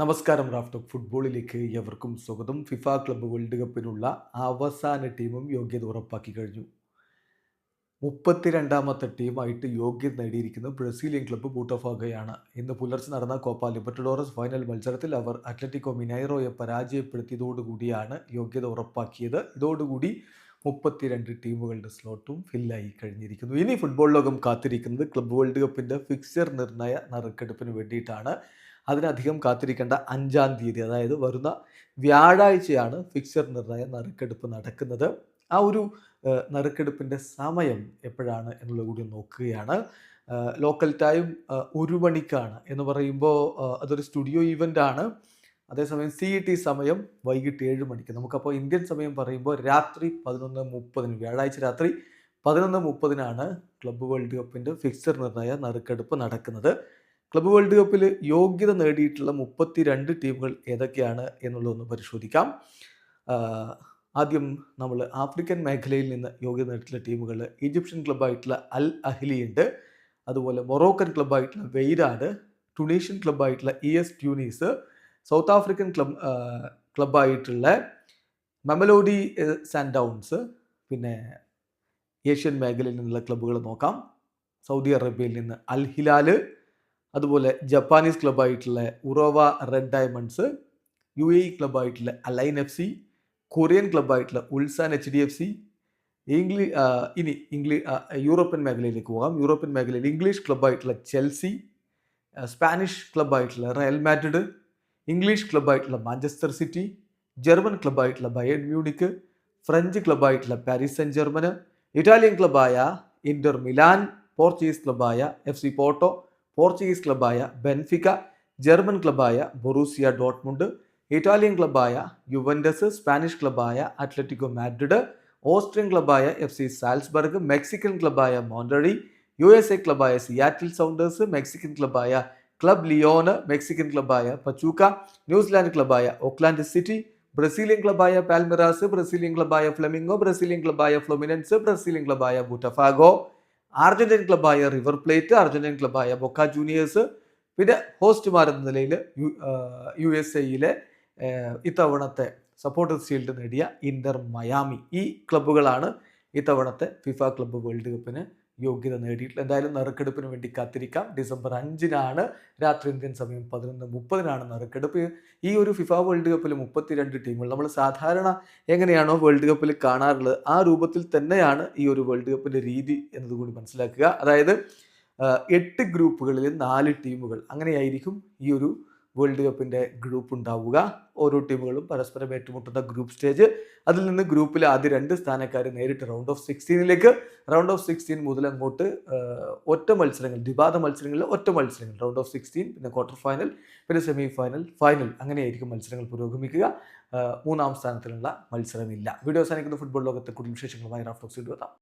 നമസ്കാരം റാഫ്റ്റോക്ക് ഫുട്ബോളിലേക്ക് എവർക്കും സ്വാഗതം. ഫിഫ ക്ലബ്ബ് വേൾഡ് കപ്പിനുള്ള അവസാന ടീമും യോഗ്യത ഉറപ്പാക്കി കഴിഞ്ഞു. മുപ്പത്തിരണ്ടാമത്തെ ടീമായിട്ട് യോഗ്യത നേടിയിരിക്കുന്ന ബ്രസീലിയൻ ക്ലബ്ബ് ബൂട്ടോഫാഗയാണ്. ഇന്ന് പുലർച്ചെ നടന്ന കോപ്പ ലിബർട്ടഡോറസ് ഫൈനൽ മത്സരത്തിൽ അവർ അത്ലറ്റിക്കോ മിനൈറോയെ പരാജയപ്പെടുത്തിയതോടുകൂടിയാണ് യോഗ്യത ഉറപ്പാക്കിയത്. ഇതോടുകൂടി മുപ്പത്തിരണ്ട് ടീമുകളുടെ സ്ലോട്ടും ഫില്ലായി കഴിഞ്ഞിരിക്കുന്നു. ഇനി ഫുട്ബോൾ ലോകം കാത്തിരിക്കുന്നത് ക്ലബ്ബ് വേൾഡ് കപ്പിന്റെ ഫിക്സർ നിർണയ നറുക്കെടുപ്പിന് വേണ്ടിയിട്ടാണ്. അതിനധികം കാത്തിരിക്കേണ്ട അഞ്ചാം തീയതി അതായത് വരുന്ന വ്യാഴാഴ്ചയാണ് ഫിക്സർ നിർണയ നറുക്കെടുപ്പ് നടക്കുന്നത്. ആ ഒരു നറുക്കെടുപ്പിന്റെ സമയം എപ്പോഴാണ് എന്നുള്ളത് കൂടി നോക്കുകയാണ്. ലോക്കൽ ടൈം ഒരു മണിക്കാണ് എന്ന് പറയുമ്പോൾ അതൊരു സ്റ്റുഡിയോ ഇവന്റ് ആണ്. അതേസമയം സി ഇ ടി സമയം വൈകിട്ട് ഏഴ് മണിക്ക്. നമുക്കപ്പോൾ ഇന്ത്യൻ സമയം പറയുമ്പോൾ രാത്രി പതിനൊന്ന് മുപ്പതിന് വ്യാഴാഴ്ച രാത്രി പതിനൊന്ന് മുപ്പതിനാണ് ക്ലബ്ബ് വേൾഡ് കപ്പിന്റെ ഫിക്സർ നിർണയ നറുക്കെടുപ്പ് നടക്കുന്നത്. ക്ലബ്ബ് വേൾഡ് കപ്പിൽ യോഗ്യത നേടിയിട്ടുള്ള മുപ്പത്തി രണ്ട് ടീമുകൾ ഏതൊക്കെയാണ് എന്നുള്ളതൊന്ന് പരിശോധിക്കാം. ആദ്യം നമ്മൾ ആഫ്രിക്കൻ മേഖലയിൽ നിന്ന് യോഗ്യത നേടിയിട്ടുള്ള ടീമുകൾ ഈജിപ്ഷ്യൻ ക്ലബ്ബായിട്ടുള്ള അൽ അഹ്ലി ഉണ്ട്. അതുപോലെ മൊറോക്കൻ ക്ലബ്ബായിട്ടുള്ള Wydad Tunisian ക്ലബ്ബായിട്ടുള്ള E S Tunis South African club ക്ലബ്ബായിട്ടുള്ള Mamelodi Sundowns പിന്നെ ഏഷ്യൻ മേഖലയിൽ നിന്നുള്ള ക്ലബ്ബുകൾ നോക്കാം. സൗദി അറേബ്യയിൽ നിന്ന് അൽ ഹിലാൽ അതുപോലെ Japanese ക്ലബ്ബായിട്ടുള്ള Urawa Red Diamonds U A ക്ലബ്ബായിട്ടുള്ള Al Ain F C Korean ക്ലബ്ബായിട്ടുള്ള Ulsan H D F C English ഇനി English European മേഖലയിലേക്ക് പോകാം. യൂറോപ്യൻ മേഖലയിൽ ഇംഗ്ലീഷ് ക്ലബ്ബായിട്ടുള്ള ചെൽസി സ്പാനിഷ് ക്ലബ്ബായിട്ടുള്ള റയൽ മാഡ്രിഡ് ഇംഗ്ലീഷ് ക്ലബ്ബായിട്ടുള്ള മാഞ്ചസ്റ്റർ സിറ്റി ജർമ്മൻ ക്ലബ്ബായിട്ടുള്ള Bayern Munich French ക്ലബ്ബായിട്ടുള്ള Paris Saint German Italian ക്ലബ്ബായ ഇന്റർ മിലാൻ പോർച്ചുഗീസ് ക്ലബ്ബായ എഫ് സി പോർട്ടോ പോർച്ചുഗീസ് ക്ലബ്ബായ ബെൻഫിക്ക ജർമ്മൻ ക്ലബ്ബായ ബൊറൂസിയ ഡോട്ട്മുണ്ട് ഇറ്റാലിയൻ ക്ലബ്ബായ യുവൻഡസ് സ്പാനിഷ് ക്ലബ്ബായ അത്ലറ്റിക്കോ മാഡ്രിഡ് ഓസ്ട്രിയൻ ക്ലബ്ബായ എഫ് സി സാൽസ്ബർഗ് മെക്സിക്കൻ ക്ലബ്ബായ മോണ്ടറി യു എസ് എ ക്ലബ്ബായ സിയാറ്റിൽ സൗണ്ടേഴ്സ് മെക്സിക്കൻ ക്ലബ്ബായ ക്ലബ് ലിയോണ് മെക്സിക്കൻ ക്ലബ്ബായ പച്ചൂക്ക ന്യൂസിലാൻഡ് ക്ലബ്ബായ ഓക്ലാൻഡ് സിറ്റി ബ്രസീലിയൻ ക്ലബ്ബായ പാൽമിറാസ് ബ്രസീലിയൻ ക്ലബ്ബായ ഫ്ലമിംഗോ ബ്രസീലിയൻ ക്ലബ്ബായ ഫ്ലൊമിനൻസ് ബ്രസീലിയൻ ക്ലബ്ബായ ബുട്ടഫാഗോ. അർജന്റീൻ ക്ലബ്ബായ റിവർ പ്ലേറ്റ് അർജന്റീൻ ക്ലബ്ബായ ബൊക്ക ജൂനിയേഴ്സ് പിന്നെ ഹോസ്റ്റുമാരെന്ന നിലയിൽ യു എസ് എയിലെ ഇത്തവണത്തെ സപ്പോർട്ടേഴ്സ് ഷീൽഡ് നേടിയ ഇന്റർ മയാമി ഈ ക്ലബ്ബുകളാണ് ഇത്തവണത്തെ ഫിഫ ക്ലബ്ബ് വേൾഡ് കപ്പിന് യോഗ്യത നേടിയിട്ടുള്ളത് എന്തായാലും നറുക്കെടുപ്പിന് വേണ്ടി കാത്തിരിക്കാം. ഡിസംബർ അഞ്ചിനാണ് രാത്രി ഇന്ത്യൻ സമയം പതിനൊന്ന് മുപ്പതിനാണ് നറുക്കെടുപ്പ്. ഈ ഒരു ഫിഫ വേൾഡ് കപ്പിൽ മുപ്പത്തിരണ്ട് ടീമുകൾ നമ്മൾ സാധാരണ എങ്ങനെയാണോ വേൾഡ് കപ്പിൽ കാണാറുള്ളത്? ആ രൂപത്തിൽ തന്നെയാണ് ഈ ഒരു വേൾഡ് കപ്പിന്റെ രീതി എന്നതുകൂടി മനസ്സിലാക്കുക. അതായത് എട്ട് ഗ്രൂപ്പുകളിൽ നാല് ടീമുകൾ അങ്ങനെയായിരിക്കും ഈ ഒരു വേൾഡ് കപ്പിന്റെ ഗ്രൂപ്പ് ഉണ്ടാവുക. ഓരോ ടീമുകളും പരസ്പരം ഏറ്റുമുട്ടുന്ന ഗ്രൂപ്പ് സ്റ്റേജ് അതിൽ നിന്ന് ഗ്രൂപ്പിലെ ആദ്യ രണ്ട് സ്ഥാനക്കാർ നേരിട്ട് റൗണ്ട് ഓഫ് സിക്സ്റ്റീനിലേക്ക് റൗണ്ട് ഓഫ് സിക്സ്റ്റീൻ മുതൽ അങ്ങോട്ട് ഒറ്റ മത്സരങ്ങൾ വിവാദ മത്സരങ്ങളിൽ ഒറ്റ മത്സരങ്ങൾ. റൗണ്ട് ഓഫ് സിക്സ്റ്റീൻ പിന്നെ ക്വാർട്ടർ ഫൈനൽ പിന്നെ സെമി ഫൈനൽ ഫൈനൽ അങ്ങനെയായിരിക്കും മത്സരങ്ങൾ പുരോഗമിക്കുക. മൂന്നാം സ്ഥാനത്തിലുള്ള മത്സരമില്ല. വീഡിയോ അവസാനിക്കുന്ന. ഫുട്ബോൾ ലോകത്തെ കൂടുതൽ വിശേഷങ്ങളുമായി റാഫ്റ്റോക്സ് എത്താം.